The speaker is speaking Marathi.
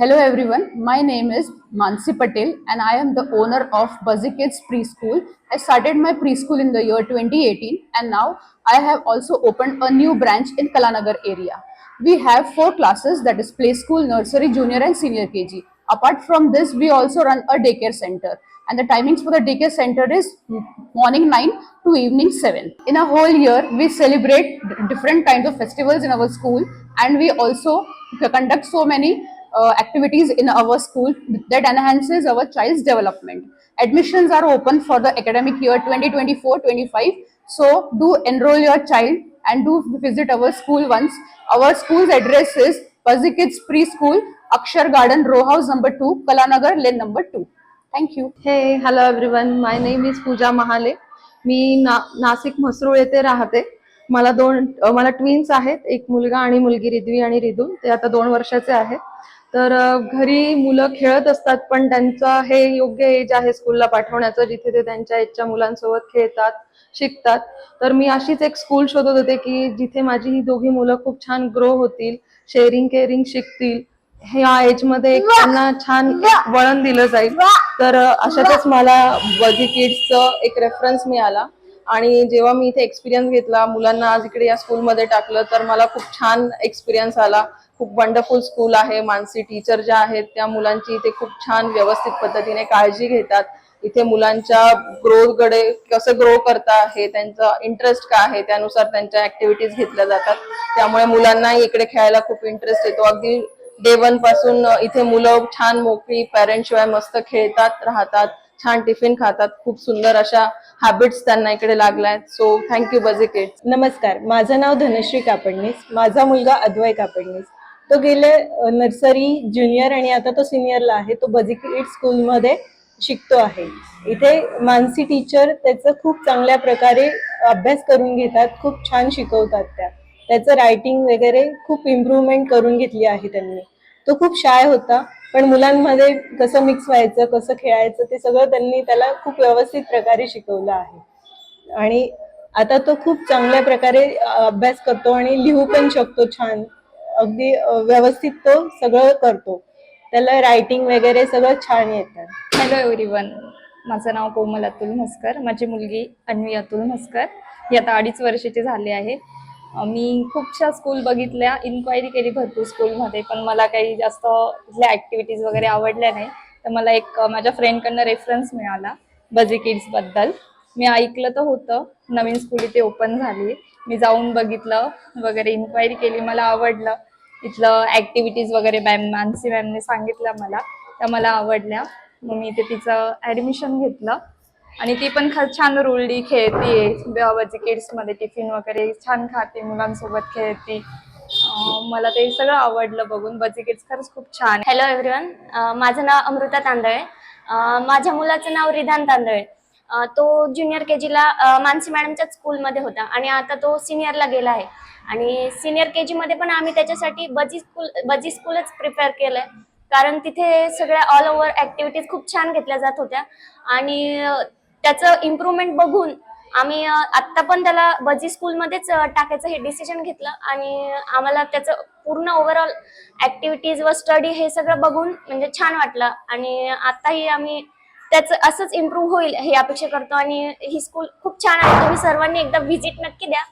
Hello everyone, my name is Mansi Patel and I am the owner of Buzzy Kids Preschool. I started my preschool in the year 2018 and now I have also opened a new branch in Kalanagar area. We have four classes that is play school, nursery, junior and senior KG. Apart from this, we also run a daycare center and the timings for the daycare center is morning 9 to evening 7. In a whole year, we celebrate different kinds of festivals in our school and we also conduct so many uh, activities in our school that enhances our child's development. Admissions are open for the academic year 2024-25. So do enroll your child and do visit our school once. Our school's address is Puzzy Kids Preschool, Akshar Garden, Row House number 2, Kalanagar, lane number 2. Thank you. Hey, hello everyone. My name is Pooja Mahale. मी ना नाशिक म्हसरूळ येथे राहते मला दोन मला ट्विन्स आहेत एक मुलगा आणि मुलगी रिद्वी आणि रिदू ते आता दोन वर्षाचे आहेत तर घरी मुलं खेळत असतात पण त्यांचं हे योग्य एज आहे स्कूलला पाठवण्याचं जिथे ते त्यांच्या एजच्या मुलांसोबत खेळतात शिकतात. तर मी अशीच एक स्कूल शोधत होते की जिथे माझी ही दोघी मुलं खूप छान ग्रो होतील शेअरिंग केअरिंग शिकतील ह्या एजमध्ये एक त्यांना छान वळण दिलं जाईल. तर अशातच मला बगी किड्सचं एक रेफरन्स मिळाला. आणि जेव्हा मी इथे एक्सपिरियन्स घेतला मुलांना आज इकडे या स्कूलमध्ये टाकलं तर मला खूप छान एक्सपिरियन्स आला. खूप वंडरफुल स्कूल आहे. मानसी टीचर ज्या आहेत त्या मुलांची इथे खूप छान व्यवस्थित पद्धतीने काळजी घेतात. इथे मुलांच्या ग्रोथकडे कसं ग्रो करता आहे त्यांचा इंटरेस्ट काय आहे त्यानुसार त्यांच्या ऍक्टिव्हिटीज घेतल्या जातात. त्यामुळे मुलांना इकडे खेळायला खूप इंटरेस्ट येतो. अगदी डे वनपासून इथे मुलं छान मोकळी पॅरेंट शिवाय मस्त खेळतात राहतात छान टिफिन खातात. खूप सुंदर अशा हॅबिट्स त्यांना इकडे लागल्या आहेत. सो थँक्यू बजे किड्स नमस्कार. माझं नाव धनश्री कापडणीस माझा मुलगा अद्वय कापडणीस तो गेले नर्सरी ज्युनियर आणि आता तो सिनियरला आहे. तो बजिक बजिकिट स्कूलमध्ये शिकतो आहे. इथे मानसी टीचर त्याचं खूप चांगल्या प्रकारे अभ्यास करून घेतात खूप छान शिकवतात त्या. त्याचं रायटिंग वगैरे खूप इम्प्रूव्हमेंट करून घेतली आहे त्यांनी. तो खूप शाय होता पण मुलांमध्ये कसं मिक्स व्हायचं कसं खेळायचं ते सगळं त्यांनी त्याला खूप व्यवस्थित प्रकारे शिकवलं आहे. आणि आता तो खूप चांगल्या प्रकारे अभ्यास करतो आणि लिहू पण शकतो छान. अगदी व्यवस्थित तो सगळं करतो. त्याला रायटिंग वगैरे सगळं छान येतं. हॅलो एव्हरीवन माझं नाव कोमल अतुल म्हस्कर. माझी मुलगी अन्वी अतुल म्हस्कर. ही आता अडीच वर्षाची झाली आहे. मी खूपशा स्कूल बघितल्या. इन्क्वायरी केली भरपूर स्कूलमध्ये पण मला काही जास्त इथल्या ॲक्टिव्हिटीज वगैरे आवडल्या नाही. तर मला एक माझ्या फ्रेंडकडनं रेफरन्स मिळाला बजी किड्सबद्दल मी ऐकलं तर होतं. नवीन स्कूल इथे ओपन झाली. मी जाऊन बघितलं वगैरे इन्क्वायरी केली मला आवडलं. इथलं ॲक्टिव्हिटीज वगैरे मॅम मानसी मॅमने सांगितलं मला. त्या मला आवडल्या. मग मी इथे तिचं ॲडमिशन घेतलं. आणि ती पण खा छान रुळली खेळते किड्समध्ये टिफिन वगैरे छान खाते मुलांसोबत खेळते. मला ते सगळं आवडलं बघून. बजी किड्स खरंच खूप छान हॅलो एव्हरीवन माझं नाव अमृता तांदळे. माझ्या मुलाचं नाव रिधान तांदळे. तो ज्युनियर के जीला मानसी मॅडमच्याच स्कूलमध्ये होता आणि आता तो सिनियरला गेला आहे. आणि सिनियर के जीमध्ये पण आम्ही त्याच्यासाठी बजी स्कूल बजी स्कूलच प्रिपेअर केलंय. कारण तिथे सगळ्या ऑल ओव्हर ऍक्टिव्हिटीज खूप छान घेतल्या जात होत्या. आणि त्याचं इम्प्रूव्हमेंट बघून आम्ही आत्ता पण त्याला बजी स्कूलमध्येच टाकायचं हे डिसिजन घेतलं. आणि आम्हाला त्याचं पूर्ण ओव्हरऑल ऍक्टिव्हिटीज व स्टडी हे सगळं बघून म्हणजे छान वाटलं. आणि आत्ताही आम्ही त्याचं असंच इम्प्रूव्ह होईल हे अपेक्षा करतो. आणि ही स्कूल खूप छान आहे. तुम्ही सर्वांनी एकदा व्हिजिट नक्की द्या.